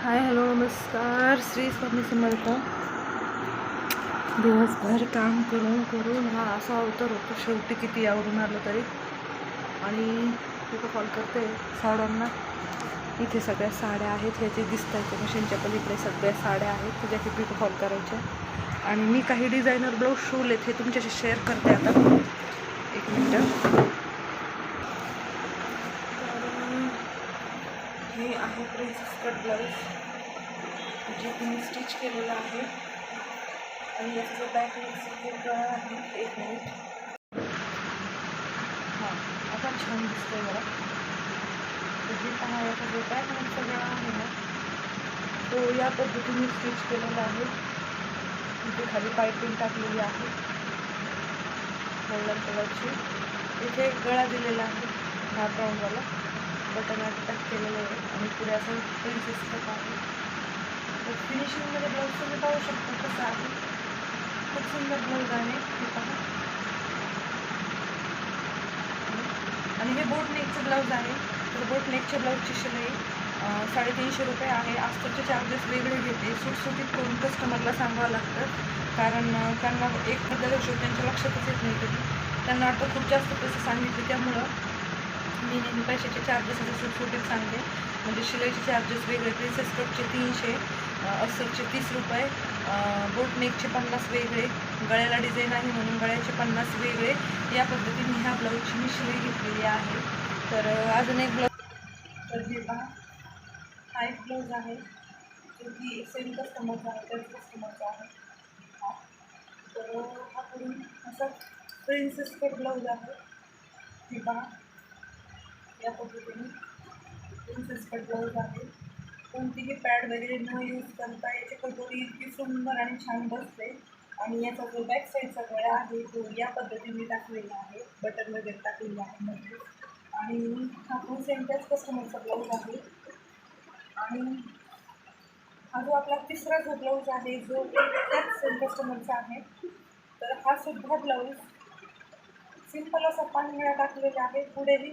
Hi hello नमस्कार. श्री स्वामी समर्थ. दिवसभर काम करून करून हा असा अवतार होतो शेवटी किती आवरून आलं तरी. आणि तिथं कॉल करते साड्यांना. इथे सगळ्या साड्या आहेत ह्याचे दिसत आहेत मशीनच्या पलीकडे सगळ्या साड्या आहेत त्याच्या की पिको कॉल करायच्या आणि मी काही डिझायनर ब्लाऊज शिवलेत हे तुमच्याशी शेअर करते आता. एक मिनटं. हे आहे प्रिन्सेस कट ब्लाऊज जे तुम्ही स्टिच केलेलं आहे. आणि याचं बॅक नेक गळा आहे एक मिनिट हां आता छान दिसतंय मला हे पहा याचा जो बॅक नेकचा गळा आहे ना तो या पद्धतीने स्टिच केलेला आहे. इथे खाली पायपिंग टाकलेली आहे. गोल्डन कलरची इथे एक गळा दिलेला आहे हा ब्राऊनवाला बटन अटॅक केलेलं आहे. आणि पुढे असं प्रिन्सेस कप आहे तर फिनिशिंगमध्ये ब्लाऊज तुम्ही पाहू शकता कसं आहे. खूप सुंदर ब्लाऊज आहे. हे पहा. आणि हे बोट नेकचं ब्लाऊज आहे. तर बोट नेकच्या ब्लाऊजची शिलाई साडेतीनशे रुपये आहे. आस्तरचे चार्जेस वेगळे घेते. सुटसुटीत करून कस्टमरला सांगावं लागतं. कारण त्यांना एक बद्दल त्यांच्या लक्षातच येत नाही कधी. त्यांना आता खूप जास्त पैसे सांगितले त्यामुळं मी नेहमी पैशाचे चार्जेस असे सुटसुटीत सांगते. म्हणजे शिलाईचे चार्जेस वेगळे प्रिन्सेस कटचे तीनशे अस्सरचे तीस रुपये बोटनेकचे पन्नास वेगळे गळ्याला डिझाईन आहे म्हणून गळ्याचे पन्नास वेगळे. या पद्धतीने ह्या ब्लाऊजची मी शिलाई घेतलेली आहे. तर अजून एक ब्लाऊज तर हे पहा. हा एक ब्लाऊज आहे. जो की सेम कस्टमरचा आहे त्याच कस्टमरचा आहे. तर हा करून असा प्रिन्सेस कट ब्लाऊज आहे. हे पहा. या पद्धतीने प्रिन्सेस कट ब्लाऊज आहे. कोणतीही पॅड वगैरे न यूज करता याची कटोरी इतकी सुंदर आणि छान बसते. आणि याचा जो बॅक साईडचा गळा आहे तो या पद्धतीने टाकलेला आहे. बटन वगैरे टाकलेला आहे मध्ये. आणि हा पण सेम त्याच कस्टमरचा ब्लाऊज आहे. आणि हा जो आपला तिसरा जो ब्लाऊज आहे जो त्याच सेम कस्टमरचा आहे तर हा सुद्धा ब्लाऊज सिंपल असा पानगळा टाकलेला आहे. पुढेही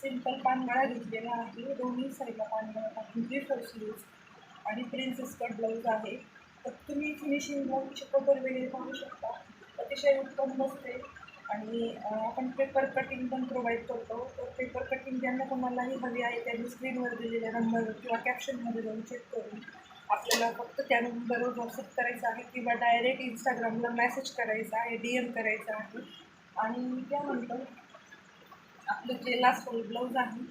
सिंपल पानगळा घेतलेला आहे. दोन्ही साईडला पानगळा टाकून थ्री फोर स्लीव्स आणि प्रिन्सेस कट ब्लाऊज आहे तर तुम्ही फिनिशिंग ब्लाऊजचे कवर वगैरे पाहू शकता. अतिशय उत्तम बसते. आणि आपण पेपर कटिंग पण प्रोव्हाइड करतो. तर पेपर कटिंग ज्यांना कोणालाही हवी आहे त्यांनी स्क्रीनवर दिलेल्या नंबरवर किंवा कॅप्शनमध्ये जाऊन चेक करून आपल्याला फक्त त्या नंबरवर व्हॉट्सअप करायचं आहे किंवा डायरेक्ट इंस्टाग्रामला मेसेज करायचा आहे डी एम करायचा आहे. आणि त्यानंतर आपलं जे लास्ट ब्लाऊज आहे.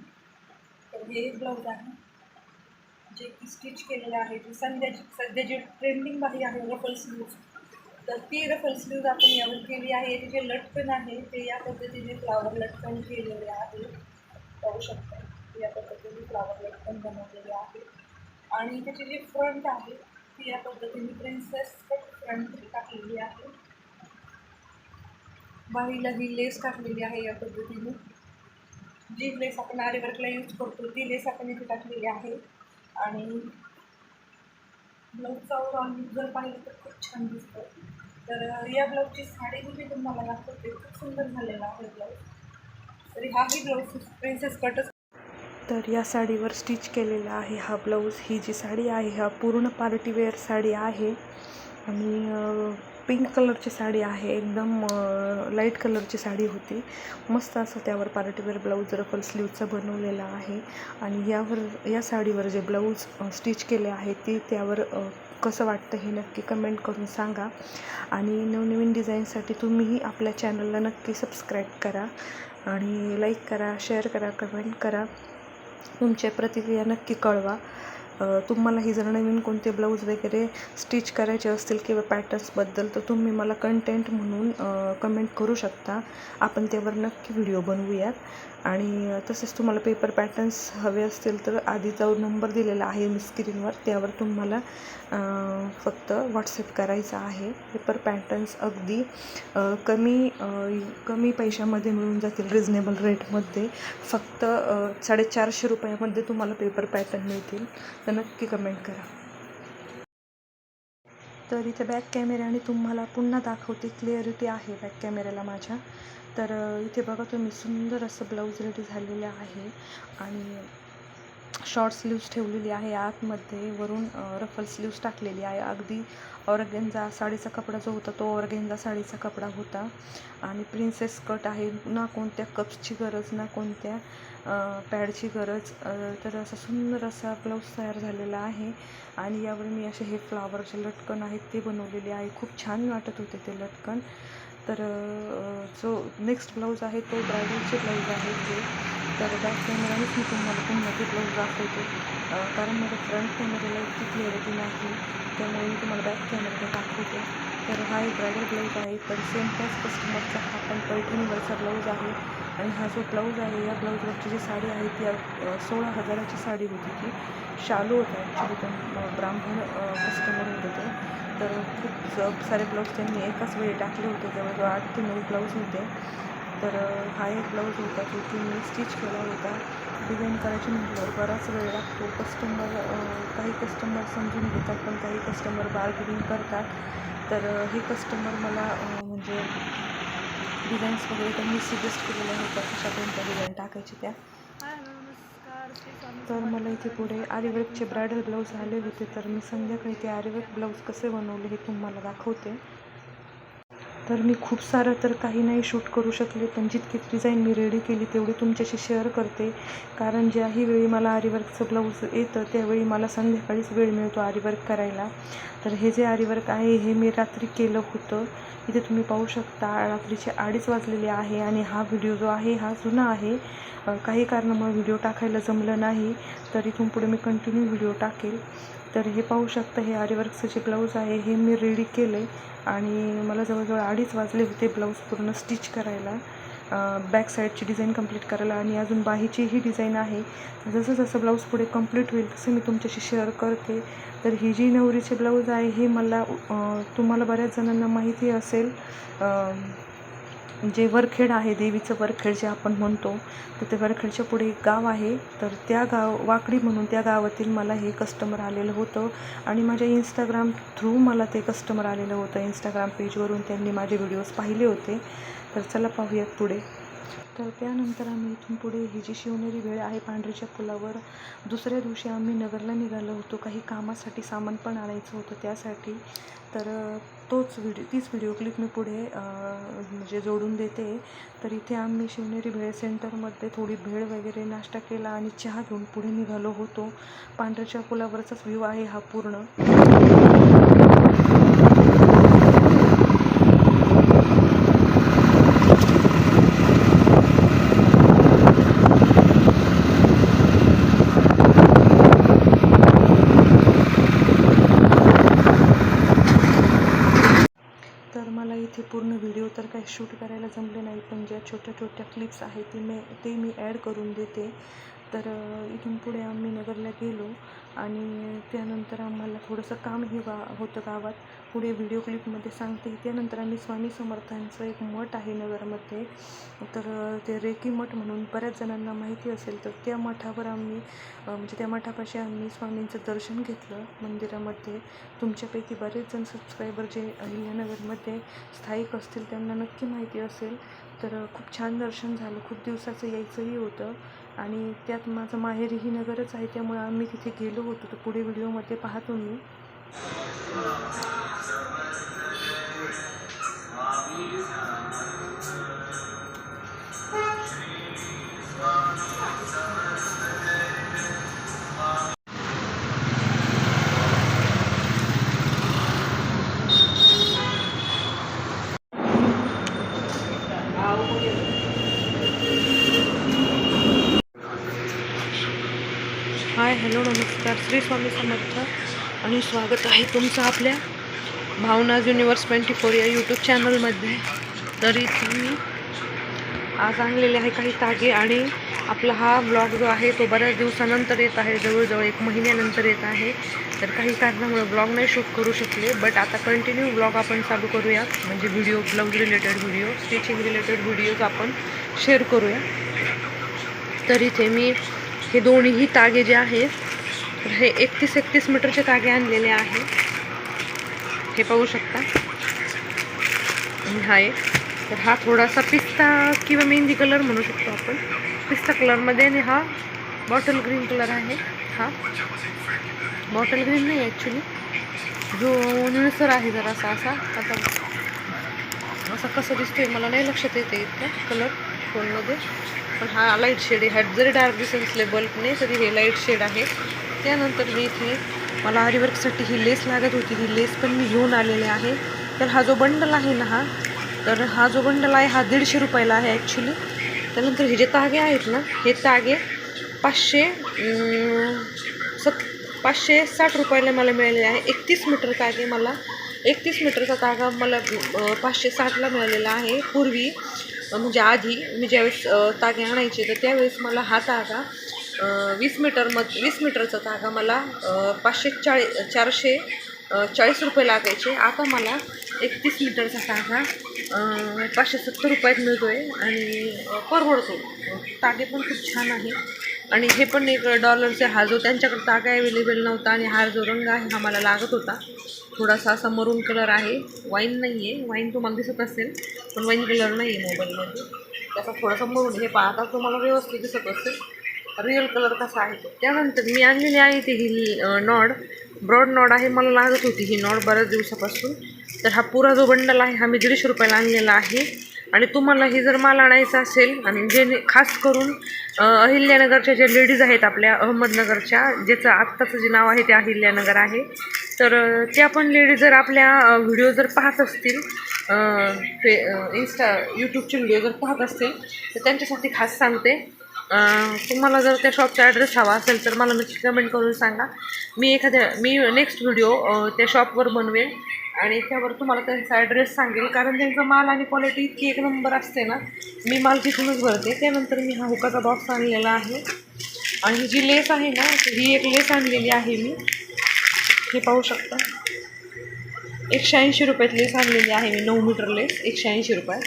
तर हे ब्लाऊज आहे. जे की स्टिच केलेलं आहे. जे सध्याची सध्या जे ट्रेंडिंग बाही आहे रफल स्लीव्ज तर ती रफल स्लीव्ज आपण यावर केली आहे. याचे जे लटकन आहे ते या पद्धतीने फ्लावर लटकन केलेले आहे. पाहू शकता. या पद्धतीने फ्लावर लटकन बनवलेले आहे. आणि त्याची जी फ्रंट आहे ती या पद्धतीने प्रिन्सेस कट फ्रंट टाकलेली आहे. बाहीला ही लेस टाकलेली आहे या पद्धतीने. जी लेस आपण आरेवर्कला यूज करतो ती लेस आपण इथे टाकलेली आहे. आणि ब्लाऊजचा ओव्हरऑल जर पाहिलं तर खूप छान दिसतं. तर या ब्लाऊजची साडी जी मी तुम्हाला दाखवते. खूप सुंदर झालेला आहे ब्लाऊज तरी हाही ब्लाऊज प्रिन्सेस कटच तर या साडीवर स्टिच केलेला आहे हा ब्लाऊज ही जी साडी आहे हा पूर्ण पार्टीवेअर साडी आहे. आणि पिंक कलरची साडी आहे एकदम लाइट कलरची साडी होती. मस्त असं त्यावर पार्टीवेअर ब्लाऊज रफल स्लीवचा बनवलेला आहे. आणि यावर या साडीवर जे ब्लाऊज स्टिच केले आहे ते त्यावर कसं वाटतं हे नक्की कमेंट करून सांगा. आणि नवनवीन डिझाईनसाठी तुम्हीही आपल्या चॅनलला नक्की सबस्क्राईब करा. आणि लाईक करा शेअर करा कमेंट करा. तुमच्या प्रतिक्रिया नक्की कळवा. तुम्हालाही जर नवीन कोणते ब्लाऊज वगैरे स्टिच करायचे असतील किंवा पॅटर्न्सबद्दल तर तुम्ही मला कंटेंट म्हणून कमेंट करू शकता. आपण त्यावर नक्की व्हिडिओ बनवूयात. आणि तसेच तुम्हाला पेपर पॅटर्न्स हवे असतील तर आधी जाऊन नंबर दिलेला आहे मी स्क्रीनवर त्यावर तुम्हाला फक्त व्हॉट्सअप करायचा आहे. पेपर पॅटर्न्स अगदी कमी कमी पैशामध्ये मिळून जातील रिजनेबल रेटमध्ये फक्त साडेचारशे रुपयामध्ये तुम्हाला पेपर पॅटर्न मिळतील. तर नक्की कमेंट करा. तर इथे बॅक कॅमेऱ्याने तुम्हाला पुन्हा दाखवते क्लिअरिटी आहे बॅक कॅमेऱ्याला माझ्या. तर इथे बघा तुम्ही सुंदर असं ब्लाऊज रेडी झालेलं आहे आणि शॉर्ट स्लीव्स ठेवलेली आहे आतमध्ये. वरून रफल स्लीव्स टाकलेली आहे. अगदी ऑरगेंजा साडीचा कपडा जो होता तो ऑरगेंजा साडीचा कपडा होता. आणि प्रिन्सेस कट आहे. ना कोणत्या कप्सची गरज ना कोणत्या पॅडची गरज. तर असा सुंदर असा ब्लाऊज तयार झालेला आहे. आणि यावर मी असे हे फ्लावरचे लटकन आहेत ते बनवलेले आहे. खूप छान वाटत होते ते लटकन. तर जो नेक्स्ट ब्लाऊज आहे तो ब्रायडलचे ब्लाऊज आहे ते तर बॅक कॅमेरानेच मी तुम्हाला पुन्हा ते ब्लाऊज दाखवते. कारण माझ्या फ्रंट कॅमेऱ्याला इतकी क्लिअरिटी नाही. त्यामुळे मी तुम्हाला बॅक कॅमेरा दाखवते. तर हा एक ब्रायडल ब्लाऊज आहे पण सेम त्याच कस्टमरचा हा पण पैठणीवरचा ब्लाऊज आहे. आणि हा जो ब्लाऊज आहे या ब्लाऊजवरची जी साडी आहे ती सोळा हजाराची साडी होती ती. शालू होता ॲक्च्युली पण ब्राह्मण कस्टमर होते ते. तर खूप स- सारे ब्लाऊज त्यांनी एकाच वेळी टाकले होते जवळजवळ आठ ते नऊ ब्लाऊज होते. तर हा एक ब्लाऊज होता जो की मी स्टिच केला होता. डिझाईन करायची म्हटल्यावर बराच वेळ लागतो. कस्टमर काही कस्टमर समजून घेतात पण काही कस्टमर बार्गेनिंग करतात. तर हे कस्टमर मला म्हणजे डिझाईन्स वगैरे त्यांनी सजेस्ट केलेल्या होत्या कशा कोणत्या डिझाईन टाकायची त्या. तर मला इथे पुढे आरीवर्कचे ब्रायडल ब्लाऊज आले होते तर मी संध्याकाळी ते आरीवर्क ब्लाऊज कसे बनवले हे तुम्हाला दाखवते. तर मी खूप सारं तर काही नाही शूट करू शकले पण जितकी डिझाईन मी रेडी केली तेवढी तुमच्याशी शेअर करते. कारण ज्याही वेळी मला आरीवर्कचं ब्लाऊज येतं त्यावेळी मला संध्याकाळीच वेळ मिळतो आरीवर्क करायला. तर हे जे आरीवर्क आहे हे मी रात्री केलं होतं. इथे तुम्ही पाहू शकता रात्रीचे अडीच वाजलेले आहे आणि हा व्हिडिओ जो आहे हा जुना आहे. काही कारणामुळे व्हिडिओ टाकायला जमलं नाही. तर इथून पुढे मी कंटिन्यू व्हिडिओ टाकेल. तर हे पाहू शकता हे आरीवर्कचं जे ब्लाऊज आहे हे मी रेडी केले आणि मला जवळजवळ अडीच वाजले होते ब्लाऊज पूर्ण स्टिच करायला. बॅक साईडची डिझाईन कंप्लीट करायला आणि अजून बाहीची ही डिझाईन आहे. जसं जसं ब्लाऊज पुढे कंप्लीट होईल तसं मी तुमच्याशी शेअर करते. तर ही जी नवरीचे ब्लाऊज आहे हे मला तुम्हाला बऱ्याच जणांना माहिती असेल. जे वरखेड आहे देवीचं वरखेड जे आपण म्हणतो तर ते वरखेडच्या पुढे एक गाव आहे. तर त्या गाव वाकडी म्हणून त्या गावातील मला हे कस्टमर आलेलं होतं. आणि माझ्या इंस्टाग्राम थ्रू मला ते कस्टमर आलेलं होतं. इंस्टाग्राम पेजवरून त्यांनी माझे व्हिडिओज पाहिले होते. तर चला पाहूयात पुढे. तर त्यानंतर आम्ही इथून पुढे ही जी शिवनेरी वेळ आहे पांढरीच्या पुलावर दुसऱ्या दिवशी आम्ही नगरला निघालो होतो. काही कामासाठी सामान पण आणायचं होतं त्यासाठी. तर तोच व्हिडिओ तीच व्हिडिओ क्लिप मी पुढे म्हणजे जोडून देते. तर इथे आम्ही शिवनेरी भेळ सेंटरमध्ये थोडी भेळ वगैरे नाश्ता केला आणि चहा घेऊन पुढे निघालो होतो. पांढऱ्याच्या पुलावरचाच व्ह्यू आहे हा पूर्ण तर मला इथे पूर्ण व्हिडिओ तर काही शूट करायला जमले नाही पण ज्या छोट्या छोट्या क्लिप्स आहेत ते मी ते मी ॲड करून देते. तर इथून पुढे आम्ही नगरला गेलो आणि त्यानंतर आम्हाला थोडंसं काम हे वा होतं गावात. पुढे व्हिडिओ क्लिपमध्ये सांगते. त्यानंतर आम्ही स्वामी समर्थांचं एक मठ आहे नगरमध्ये. तर ते रेकी मठ म्हणून बऱ्याच जणांना माहिती असेल तर त्या मठावर आम्ही म्हणजे त्या मठापाशी आम्ही स्वामींचं दर्शन घेतलं मंदिरामध्ये. तुमच्यापैकी बरेच जण सबस्क्रायबर जे अहिल्यानगरमध्ये स्थायिक असतील त्यांना नक्की माहिती असेल. तर खूप छान दर्शन झालं. खूप दिवसाचं यायचंही होतं. आणि त्यात माझं माहेरही नगरच आहे त्यामुळे आम्ही तिथे गेलो होतो. तर पुढे व्हिडिओमध्ये पाहतो मी. हाय हॅलो नमस्कार। श्री स्वामी समर्थ। आणि स्वागत आहे तुमचं आपल्या भावनाज युनिवर्स ट्वेंटी फोर या यूट्यूब चॅनलमध्ये तरी तुम्ही आज आणलेले आहे काही तागे आणि आपला हा ब्लॉग जो आहे तो बऱ्याच दिवसानंतर येत आहे जवळजवळ एक महिन्यानंतर येत आहे. तर काही कारणामुळे ब्लॉग नाही शूट करू शकले बट आता कंटिन्यू ब्लॉग आपण चालू करूया म्हणजे video blouse related video stitching related videos आपण शेअर करूया. तर इथे मी हे दोन्हीही तागे जे आहेत तर हे एकतीस एकतीस मीटरचे तागे आणलेले आहे. हे पाहू शकता. हा एक. तर हा थोडासा पिस्ता किंवा मेहंदी कलर म्हणू शकतो आपण. पिस्ता कलरमध्ये आणि हा बॉटल ग्रीन कलर आहे. हा. बॉटल ग्रीन नाही ॲक्च्युली जो निळसर आहे जरासा असा. आता असा कसं दिसतोय मला नाही लक्षात येते इतका कलर फोनमध्ये पण हा लाइट शेड आहे. ह्यात जरी डार्क दिसत असले बल्बने तरी हे लाइट शेड आहे. त्यानंतर मी इथे मला आरीवर्कसाठी ही लेस लागत होती ही लेस पण मी घेऊन आलेली आहे. तर हा जो बंडल आहे ना हा तर हा जो बंडल आहे हा दीडशे रुपयाला आहे ॲक्च्युली त्यानंतर हे जे तागे आहेत ना हे तागे पाचशे सत् सत पाचशे साठ रुपयाला मला मिळालेले आहे. एकतीस मीटर तागे मला एकतीस मीटरचा तागा मला पाचशे साठला मिळालेला आहे. पूर्वी म्हणजे आधी मी ज्यावेळेस तागे आणायचे तर त्यावेळेस मला हा तागा वीस मीटर मग वीस मीटरचा तागा मला पाचशे चाळी चारशे चाळीस रुपये लागायचे. आता मला एकतीस मीटरचा तागा पाचशे सत्तर रुपयात मिळतो आहे आणि परवडतो तागे पण खूप छान आहे. आणि हे पण एक डॉलरचे हा जो त्यांच्याकडे तागा अवेलेबल नव्हता आणि हा जो रंग आहे हा मला लागत होता. थोडासा असा मरून कलर आहे. वाईन नाही आहे वाईन तुम्हाला दिसत असेल पण वाईन कलर नाही आहे मोबाईलमध्ये त्याचा थोडासा मरून हे पाहता तुम्हाला व्यवस्थित दिसत असेल. रिअल कलर कसा आहे तो? त्यानंतर मी आणलेली आहे ती ही नॉड. ब्रॉड नॉड आहे मला लागत होती ही नॉड बऱ्याच दिवसापासून. तर हा पुरा जो बंडल आहे हा मी दीडशे रुपयाला आणलेला आहे. आणि तुम्हाला ही जर माल आणायचा असेल आणि जे खास करून अहिल्यानगरच्या ज्या लेडीज आहेत आपल्या अहमदनगरच्या ज्याचं आत्ताचं जे नाव आहे ते अहिल्यानगर आहे. तर त्या पण लेडीज जर आपल्या व्हिडिओ जर पाहत असतील ते फे इन्स्टा यूट्यूबचे व्हिडिओ जर पाहत असतील तर त्यांच्यासाठी खास सांगते. तुम्हाला जर त्या शॉपचा ॲड्रेस हवा असेल तर मला नक्की कमेंट करून सांगा. मी एखाद्या मी नेक्स्ट व्हिडिओ त्या शॉपवर बनवेल आणि त्यावर तुम्हाला त्यांचा ॲड्रेस सांगेल. कारण त्यांचा माल आणि क्वालिटी इतकी एक नंबर असते ना मी माल तिथूनच भरते. त्यानंतर मी हा हुकाचा बॉक्स आणलेला आहे. आणि जी लेस आहे ना ही एक लेस आणलेली आहे मी. हे पाहू शकता. एकशे ऐंशी रुपयात लेस आणलेली आहे मी नऊ मीटर लेस एकशे ऐंशी रुपयात.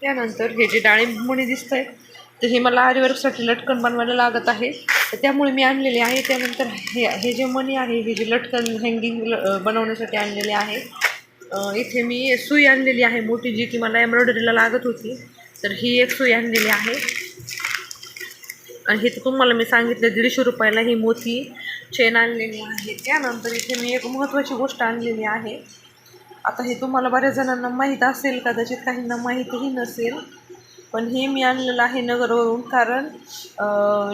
त्यानंतर हे जे डाळिंब मणी दिसत आहे तर हे मला आरीवर्कसाठी लटकन बनवायला लागत आहे. तर त्यामुळे मी आणलेले आहे. त्यानंतर हे हे जे मणी आहे हे जे लटकन हँगिंग बनवण्यासाठी आणलेले आहे. इथे मी सुई आणलेली आहे मोठी जी की मला एम्ब्रॉयडरीला लागत होती. तर ही एक सुई आणलेली आहे. आणि हे तर तुम्हाला मी सांगितलं दीडशे रुपयाला ही मोठी चेन आणलेली आहे. त्यानंतर इथे मी एक महत्त्वाची गोष्ट आणलेली आहे. आता हे तुम्हाला बऱ्याच जणांना माहीत असेल कदाचित काहींना माहीतही नसेल. पण हे मी आणलेलं आहे नगरवरून कारण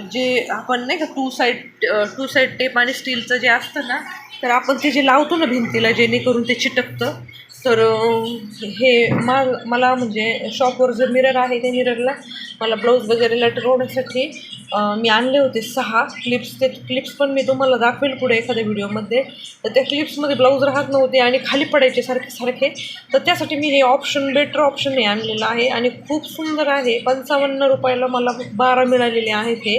जे आपण नाही का two side two side tape आणि स्टीलचं जे असतं ना तर आपण ते जे लावतो ना भिंतीला जेणेकरून ते चिटकतं. तर हे मा मला म्हणजे शॉपवर जो मिरर आहे त्या मिररला मला ब्लाऊज वगैरे लटकवण्यासाठी मी आणले होते सहा क्लिप्स ते क्लिप्स पण मी तुम्हाला दाखवेल पुढे एखाद्या व्हिडिओमध्ये तर त्या क्लिप्समध्ये ब्लाऊज राहत नव्हते आणि खाली पडायचे सारखे सारखे. तर त्यासाठी मी हे ऑप्शन बेटर ऑप्शन हे आणलेलं आहे. आणि खूप सुंदर आहे. पंचावन्न रुपयाला मला बारा मिळालेले आहेत हे.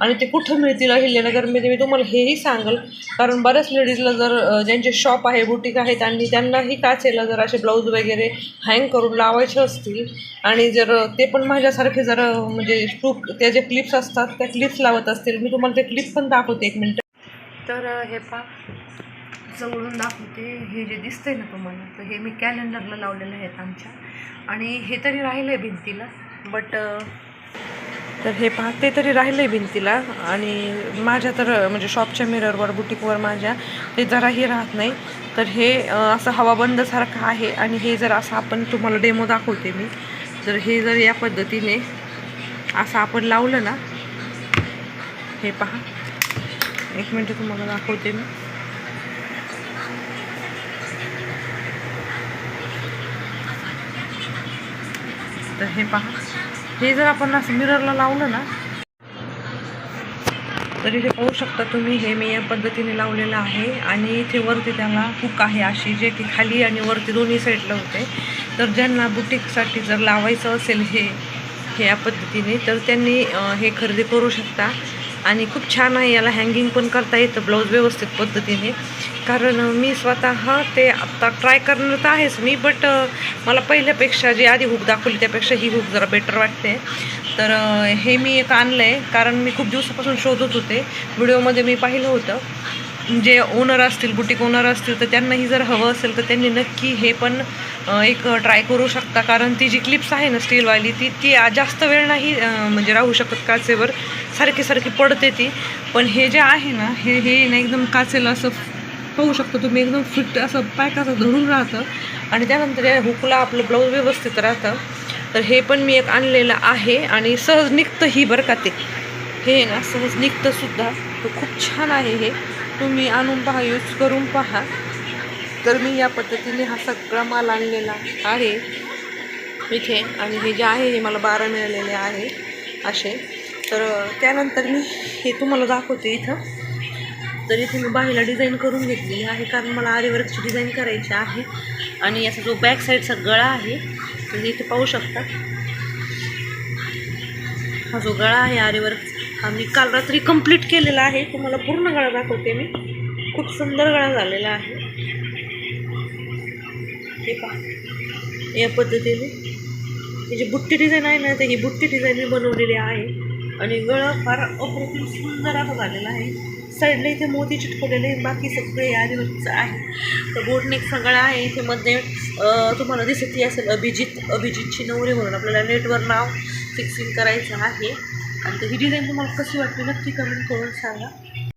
आणि ते कुठं मिळतील अहिल्यानगरमध्ये मी तुम्हाला हेही सांगेल. कारण बऱ्याच लेडीजला जर ज्यांचे शॉप आहे बुटीक आहेत आणि त्यांनाही काचेला जर असे ब्लाऊज वगैरे हँग करून लावायचे असतील आणि जर ते पण माझ्यासारखे जर म्हणजे टू त्या ज्या क्लिप्स असतात त्या क्लिप्स लावत असतील. मी तुम्हाला ते क्लिप पण दाखवते एक मिनटं. तर हे पा जवळून दाखवते. हे जे दिसतंय ना तुम्हाला तर हे मी कॅलेंडरला लावलेलं आहेत आमच्या. आणि हे तरी राहिलं आहे भिंतीला बट तर हे पाहते ते तरी राहिलं आहे भिंतीला आणि माझ्या तर म्हणजे शॉपच्या मिररवर बुटीकवर माझ्या ते जराही राहत नाही. तर हे असं हवा बंदसारखं आहे. आणि हे जर असं आपण तुम्हाला डेमो दाखवते मी तर हे जर या पद्धतीने असं आपण लावलं ना हे पहा. एक मिनटं तुम्हाला दाखवते मी. तर हे पहा. हे जर आपण असं मिररला लावलं ना तर इथे पाहू शकता तुम्ही हे मी या पद्धतीने लावलेलं आहे. आणि इथे वरती त्याला हुक आहे अशी जे की खाली आणि वरती दोन्ही साईडला होते. तर ज्यांना बुटीकसाठी जर लावायचं असेल हे हे या पद्धतीने तर त्यांनी हे खरेदी करू शकता. आणि खूप छान आहे याला हँगिंग पण करता येतं ब्लाऊज व्यवस्थित पद्धतीने. कारण मी स्वतः ते आत्ता ट्राय करणार तर आहेच. मी बट मला पहिल्यापेक्षा जे आधी हुक दाखवली त्यापेक्षा ही हुक जरा बेटर वाटते. तर हे मी एक आणलं आहे कारण मी खूप दिवसापासून शोधत होते. व्हिडिओमध्ये मी पाहिलं होतं. जे ओनर असतील बुटीक ओनर असतील तर त्यांनाही जर हवं असेल तर त्यांनी नक्की हे पण एक ट्राय करू शकता. कारण ती जी क्लिप्स आहे ना स्टीलवाली ती ती जास्त वेळ नाही म्हणजे राहू शकत काचेवर. सारखी सारखी पडते ती. पण हे जे आहे ना हे हे ना एकदम काचेला असं पाहू शकतो तुम्ही एकदम फिट असं पॅक असं धरून राहतं. आणि त्यानंतर या हुकला आपलं ब्लाऊज व्यवस्थित राहतं. तर हे पण मी एक आणलेलं आहे आणि सहज निघतं ही बरं का ते. हे ना सहज निघतंसुद्धा तर खूप छान आहे हे. तुम्ही आणून पहा यूज करून पहा. तर मी या पद्धतीने हा सगळा माल आणलेला आहे. इथे आणि हे जे आहे हे मला बारा मिळालेले आहे असे. तर त्यानंतर मी हे तुम्हाला दाखवते इथं. तर इथे मी बाहीला डिझाईन करून घेतलेली आहे कारण मला आरीवर्कची डिझाईन करायची आहे. आणि याचा जो बॅक साईडचा गळा आहे तुम्ही इथे पाहू शकता. हा जो गळा आहे आरीवर्क हा मी काल रात्री कंप्लीट केलेला आहे. तुम्हाला पूर्ण गळा दाखवते मी. खूप सुंदर गळा झालेला आहे. हे पहा. या पद्धतीने. ही जी बुट्टी डिझाईन आहे ना तर ही बुट्टी डिझाईन मी बनवलेली आहे. आणि गळा फार अप्रतिम सुंदर असा झालेला आहे. साईडला इथे मोती चिटकवलेले आहे बाकी सगळे आदिवासीचं आहे. तर बोटनेकचा सगळा आहे. इथे मध्ये तुम्हाला दिसत असेल अभिजित. अभिजितची नवरी म्हणून आपल्याला नेटवर नाव फिक्सिंग करायचं आहे. आणि ही डिझाईन तुम्हाला कशी वाटली? नक्की कमेंट करून सांगा.